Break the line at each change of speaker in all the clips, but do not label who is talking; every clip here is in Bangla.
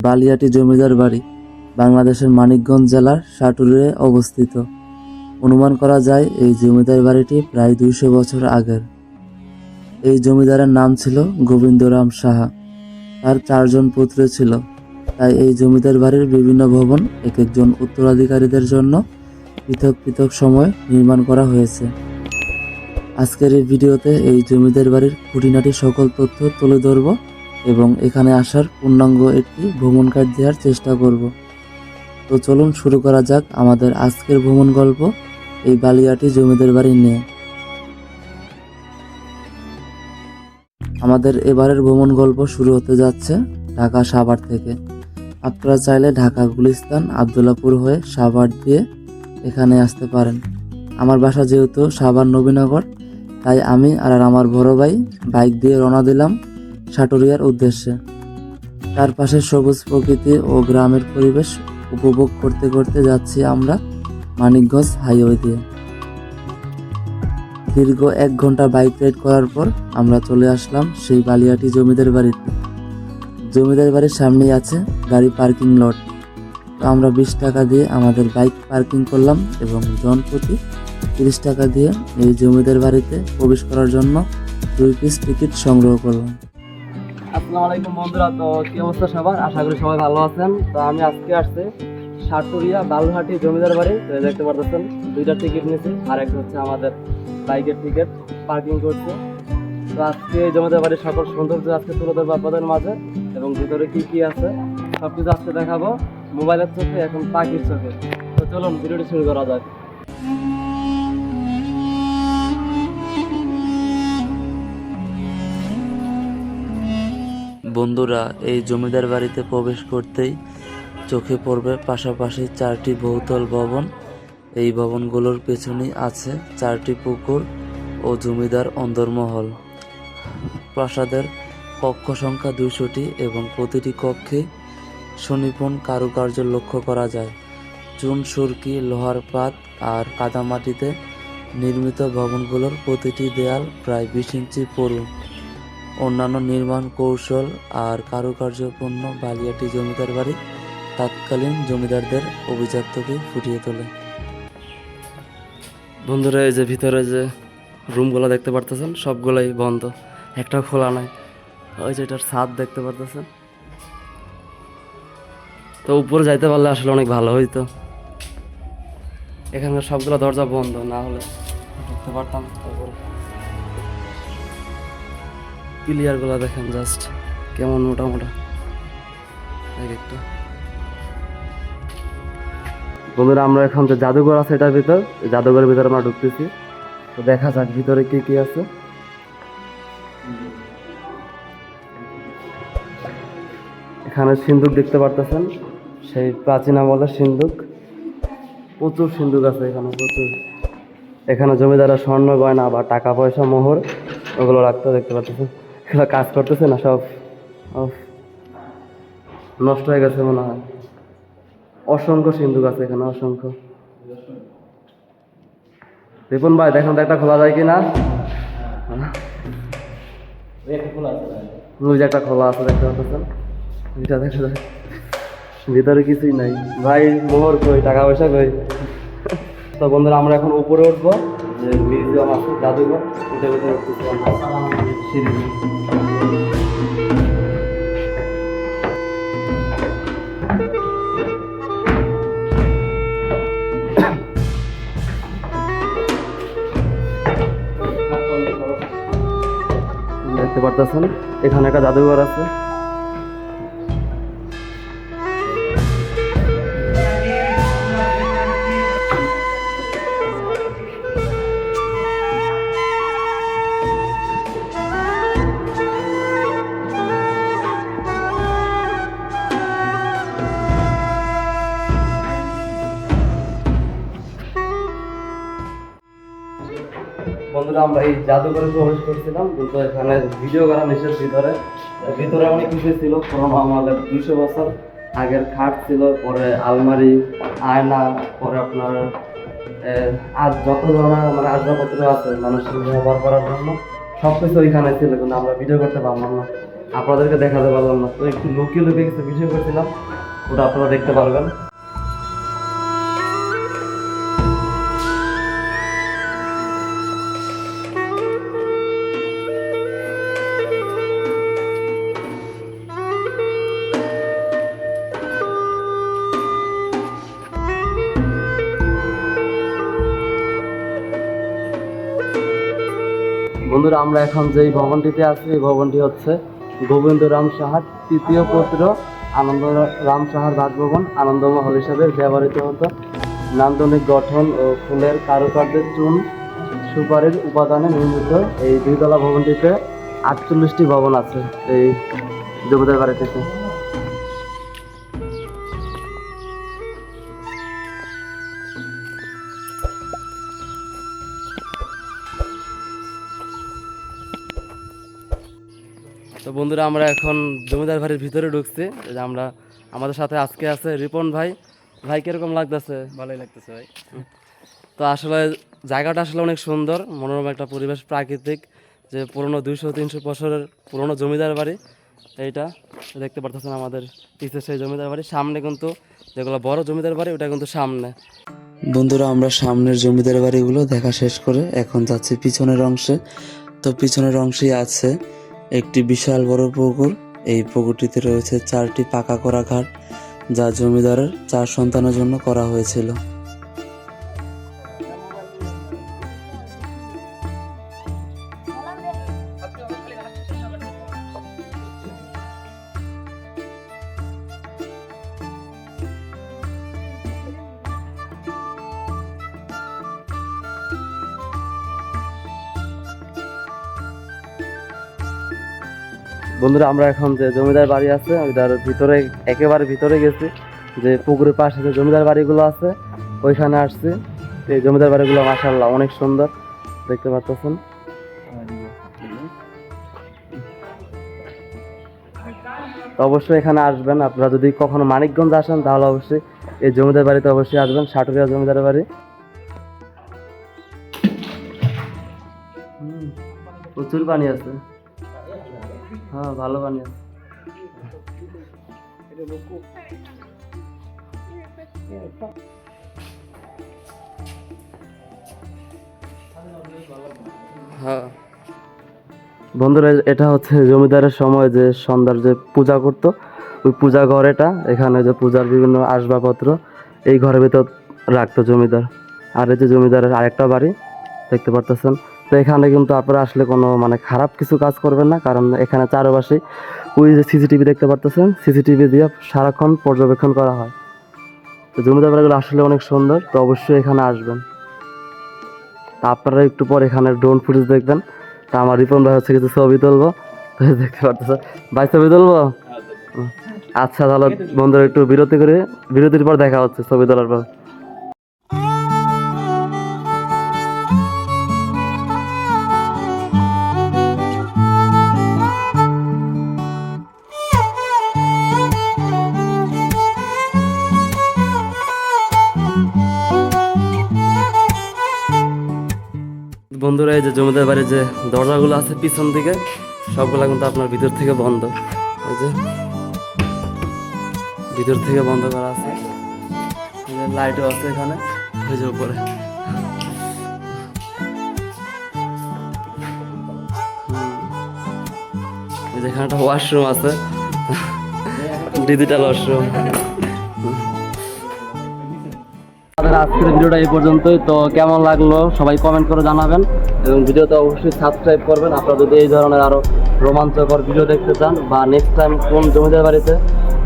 বালিয়াটি জমিদার বাড়ি, বাংলাদেশের মানিকগঞ্জ জেলার সাটুরে অবস্থিত। অনুমান করা যায়, এই জমিদার বাড়িটি প্রায় দুইশো বছর আগের। এই জমিদারের নাম ছিল গোবিন্দরাম সাহা। তার চারজন পুত্র ছিল। তাই এই জমিদার বাড়ির বিভিন্ন ভবন এক একজন উত্তরাধিকারীদের জন্য পৃথক পৃথক সময় নির্মাণ করা হয়েছে। আজকের এই ভিডিওতে এই জমিদার বাড়ির খুঁটিনাটি সকল তথ্য তুলে ধরব। এবং এখানে আসার পূর্ণাঙ্গ একটি ভ্রমণ কার্ড দেওয়ার চেষ্টা করব। তো চলুন শুরু করা যাক আমাদের আজকের ভ্রমণ গল্প এই বালিয়াটি জমিদার বাড়ি নিয়ে। আমাদের এবারের ভ্রমণ গল্প শুরু হতে যাচ্ছে ঢাকা সাভার থেকে। আপনারা চাইলে ঢাকা গুলিস্তান, আবদুল্লাপুর হয়ে সাভার দিয়ে এখানে আসতে পারেন। আমার বাসা যেহেতু সাভার নবীনগর, তাই আমি আর আমার বড় ভাই বাইক দিয়ে রওনা দিলাম। সাটুরিয়ার উদ্দেশ্যে। চারপাশে সবুজ প্রকৃতি ও গ্রামের পরিবেশ উপভোগ করতে করতে যাচ্ছি আমরা মানিকগঞ্জ হাইওয়ে দিয়ে। দীর্ঘ এক ঘণ্টা বাইক রাইড করার পর আমরা চলে আসলাম সেই বালিয়াটি জমিদার বাড়িতে। জমিদার বাড়ির সামনেই আছে গাড়ি পার্কিং লট। তো আমরা বিশ টাকা দিয়ে আমাদের বাইক পার্কিং করলাম এবং জন প্রতি তিরিশ টাকা দিয়ে এই জমিদার বাড়িতে প্রবেশ করার জন্য দুই পিস টিকিট সংগ্রহ করলাম।
আসসালামু আলাইকুম বন্ধুরা, তো কি অবস্থা সবার? আশা করি সবাই ভালো আছেন। তো আমি আজকে আসছি সাটুরিয়া বালুহাটি জমিদার বাড়ি। তো দেখতে পারতেছেন, দুইটা টিকিট নিয়েছি, আর একটা হচ্ছে আমাদের বাইকের টিকিট পার্কিং করছে। তো আজকে জমিদার বাড়ির সকল সৌন্দর্য আজকে তুলে ধরবো আপনাদের মাঝে, এবং ভিতরে কি কি আছে সব কিছু আজকে দেখাবো। মোবাইলের চোখে, এখন পাখির চোখে। তো চলুন, ভিডিওটি শুরু করা যাক।
বন্ধুরা, এই জমিদার বাড়িতে প্রবেশ করতেই চোখে পড়বে পাশাপাশি চারটি বহুতল ভবন। এই ভবনগুলোর পেছনেই আছে চারটি পুকুর ও জমিদার অন্দরমহল। প্রাসাদের কক্ষ সংখ্যা দুইশোটি এবং প্রতিটি কক্ষে সুনিপুণ কারুকার্য লক্ষ্য করা যায়। চুন, সুরকি, লোহার পাত আর কাদামাটিতে নির্মিত ভবনগুলোর প্রতিটি দেয়াল প্রায় বিশ ইঞ্চি পুরু। অন্যান্য নির্মাণ কৌশল আর কারুকার্যপূর্ণ বালিয়াটি জমিদার বাড়ি তৎকালীন জমিদারদের অভিজাত্যকে ফুটিয়ে তোলে।
বন্ধুরা, এই যে ভিতরে যে রুমগুলো দেখতে পারতেছেন, সবগুলোই বন্ধ। একটাও খোলা নাই। ওই যে এটার ছাদ দেখতে পারতেছেন। তো উপরে যাইতে পারলে আসলে অনেক ভালো হইতো। এখানকার সবগুলো দরজা বন্ধ, না হলে দেখতে পারতাম তারপরে প্লেয়ারগুলো দেখেন জাস্ট কেমন মোটা মোটা বন্ধুরা, আমরা এখন যে জাদুঘর আছে এটার ভিতর জাদুঘরের ভিতরে আমরা ঢুকতেছি। তো দেখা যাক ভিতরে কি কি আছে। এখানে সিন্ধুক দেখতে পারতেছেন। সেই প্রাচীন আমলের সিন্ধুক। প্রচুর সিন্ধুক আছে এখানে, প্রচুর। এখানে জমিদাররা স্বর্ণ, গয়না বা টাকা পয়সা মোহর, ওগুলো রাখতে দেখতে পাচ্ছেন এগুলো কাজ করতেছে না সব। নষ্ট হয়ে গেছে মনে হয়। অসংখ্য সিন্ধুক আছে এখানে অসংখ্য। রিপন ভাই দেখেন তো একটা খোলা যায় কি না যে একটা খোলা আছে দেখতে পাচ্ছেন? ওইটা দেখা যায় ভিতরে কিছুই নাই। ভাই মোহর কই? টাকা পয়সা কই? তো বন্ধুরা আমরা এখন উপরে উঠবো। মিউজিয়াম আছে জাদুঘর ভিতরে। দেখতে পারতেছেন এখানে একটা জাদুঘর আছে বন্ধুরা, আমরা এই জাদুঘরে প্রবেশ করছিলাম, কিন্তু এখানে ভিডিও করা নিষেধ ভিতরে ভিতরে অনেক কিছু ছিল, পুরোনো আমাদের দুশো বছর আগের খাট ছিল, পরে আলমারি, আয়না, পরে আপনার আর যত ধরনের মানে আসবাবপত্র আছে মানুষের ব্যবহার করার জন্য সব কিছু ওইখানে ছিল, কিন্তু আমরা ভিডিও করতে পারলাম না। আপনাদেরকে দেখাতে পারলাম না। তো একটু লুকিয়ে লুকিয়ে কিছু ভিডিও করছিলাম, ওটা আপনারা দেখতে পারবেন। বন্ধুরা, আমরা এখন যেই ভবনটিতে আছি, এই ভবনটি হচ্ছে গোবিন্দ রাম সাহার তৃতীয় পুত্র আনন্দ রাম সাহার রাজভবন, আনন্দমহল হিসাবে ব্যবহৃত হতো। নান্দনিক গঠন ও ফুলের কারুকার্যের চুন সুপারির উপাদানে নির্মিত এই দুইতলা ভবনটিতে আটচল্লিশটি ভবন আছে এই জমিদার বাড়িটিতে তো বন্ধুরা আমরা এখন জমিদার বাড়ির ভিতরে ঢুকছি। যে আমরা আমাদের সাথে আজকে আছে রিপন ভাই। ভাই কীরকম লাগতেছে?
ভালোই লাগতেছে ভাই।
তো আসলে জায়গাটা আসলে অনেক সুন্দর মনোরম একটা পরিবেশ প্রাকৃতিক যে পুরনো দুইশো তিনশো বছরের পুরনো জমিদার বাড়ি। এইটা দেখতে পারতেছেন আমাদের পিছিয়ে সেই জমিদার বাড়ি। সামনে কিন্তু যেগুলো বড় জমিদার বাড়ি ওটা কিন্তু সামনে।
বন্ধুরা আমরা সামনের জমিদার বাড়িগুলো দেখা শেষ করে এখন যাচ্ছি পিছনের অংশে। তো পিছনের অংশেই আছে একটি বিশাল বড় পুকুর। এই পুকুরটিতে রয়েছে চারটি পাকা করা ঘাট যা জমিদারের চার সন্তানের জন্য করা হয়েছিল।
বন্ধুরা, আমরা এখন যে জমিদার বাড়ি আছে ওইটার ভিতরে, একেবারে ভিতরে গেছি। যে পুকুরের পাশে যে জমিদার বাড়িগুলো আছে, ওইখানে আসছি। এই জমিদার বাড়িগুলো মাসাল্লাহ অনেক সুন্দর। দেখতে পাচ্ছেন? অবশ্যই এখানে আসবেন। আপনারা যদি কখনো মানিকগঞ্জ আসেন, তাহলে অবশ্যই এই জমিদার বাড়িতে অবশ্যই আসবেন, সাটুরিয়া জমিদার বাড়ি। প্রচুর পানি আছে। হ্যাঁ ভালো হ্যাঁ। বন্ধুরা এটা হচ্ছে জমিদারের সময় যে সন্ধ্যার যে পূজা করত ওই পূজা ঘর এটা এখানে যে পূজার বিভিন্ন আসবাবপত্র এই ঘরের ভিতর রাখতো জমিদার। আর এই যে জমিদারের আরেকটা বাড়ি দেখতে পারতেছেন তো এখানে কিন্তু আপনারা আসলে কোনো মানে খারাপ কিছু কাজ করবেন না কারণ এখানে চারপাশে ওই যে সিসিটিভি দেখতে পারতেছেন সিসিটিভি দিয়ে সারাক্ষণ পর্যবেক্ষণ করা হয়। তো জমিদার বাড়িগুলো আসলে অনেক সুন্দর তো অবশ্যই এখানে আসবেন। তা আপনারা একটু পর এখানে ড্রোন ফুটেজ দেখবেন তা আমার রিপন ভাই হচ্ছে কিছু ছবি তুলবো। দেখতে পারতেছেন। ভাই ছবি তুলবো। আচ্ছা তাহলে বন্ধুরা একটু বিরতি করে বিরতির পর দেখা হচ্ছে ছবি তোলার পর। বন্ধুরা এই যে জমিদার বাড়ির যে দরজাগুলো আছে পিছন দিকে সবগুলো কিন্তু আপনার ভিতর থেকে বন্ধ। এই যে ভিতর থেকে বন্ধ করা আছে। লাইটও আছে এখানে যে উপরে। এই যে এখানে একটা ওয়াশরুম আছে। ডিজিটাল ওয়াশরুম আজকের ভিডিওটা এই পর্যন্তই। তো কেমন লাগল সবাই কমেন্ট করে জানাবেন এবং ভিডিওতে অবশ্যই সাবস্ক্রাইব করবেন। আপনারা যদি এই ধরনের আরও রোমাঞ্চকর ভিডিও দেখতে চান বা নেক্সট টাইম কোন জমিদার বাড়িতে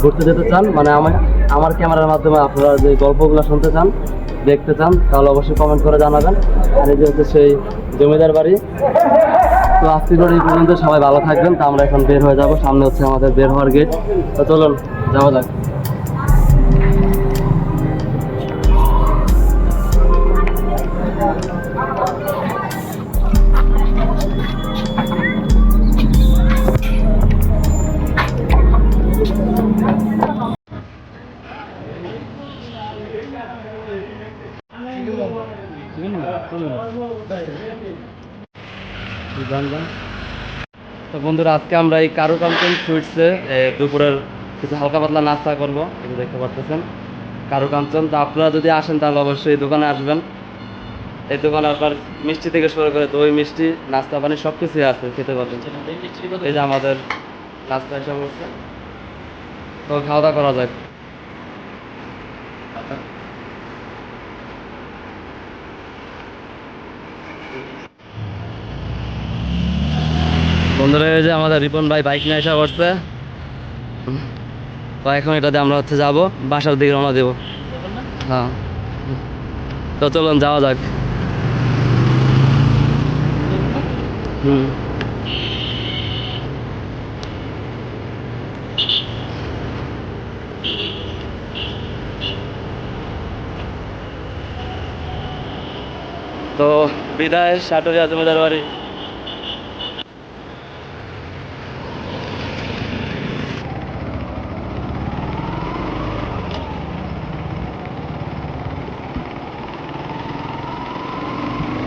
ঘুরতে যেতে চান মানে আমার আমার ক্যামেরার মাধ্যমে আপনারা যে গল্পগুলো শুনতে চান, দেখতে চান, তাহলে অবশ্যই কমেন্ট করে জানাবেন। আর এই যে হচ্ছে সেই জমিদার বাড়ি। তো আজকে ভিডিও এই পর্যন্ত সবাই ভালো থাকবেন। তো আমরা এখন বের হয়ে যাব। সামনে হচ্ছে আমাদের বের হওয়ার গেট তো চলুন, যাওয়া যাক। গান গান তো বন্ধুরা আজকে আমরা এই কারুকাঞ্চন সুইটসে দুপুরের কিছু হালকা পাতলা নাস্তা করব। যে দেখতে পারতেছেন কারুকাঞ্চন তো আপনারা যদি আসেন তাহলে অবশ্যই এই দোকানে আসবেন। এই দোকানে আপনার মিষ্টি থেকে শুরু করে দই মিষ্টি নাস্তা পানি সব কিছুই আছে খেতে পারবেন। এই যে আমাদের নাস্তা হিসাব হচ্ছে তো খাওয়া দাওয়া করা যাক। বন্ধুরা যে আমাদের রিপন ভাই বাইক নিয়ে আসা করছে। তো এখন এটাতে আমরা হচ্ছে যাব, বাসার দিকে রওনা দেবো। হ্যাঁ। তো চলুন, যাওয়া যাক। হুম। তো বিদায়, সাটরিয়া জমিদার বাড়ি।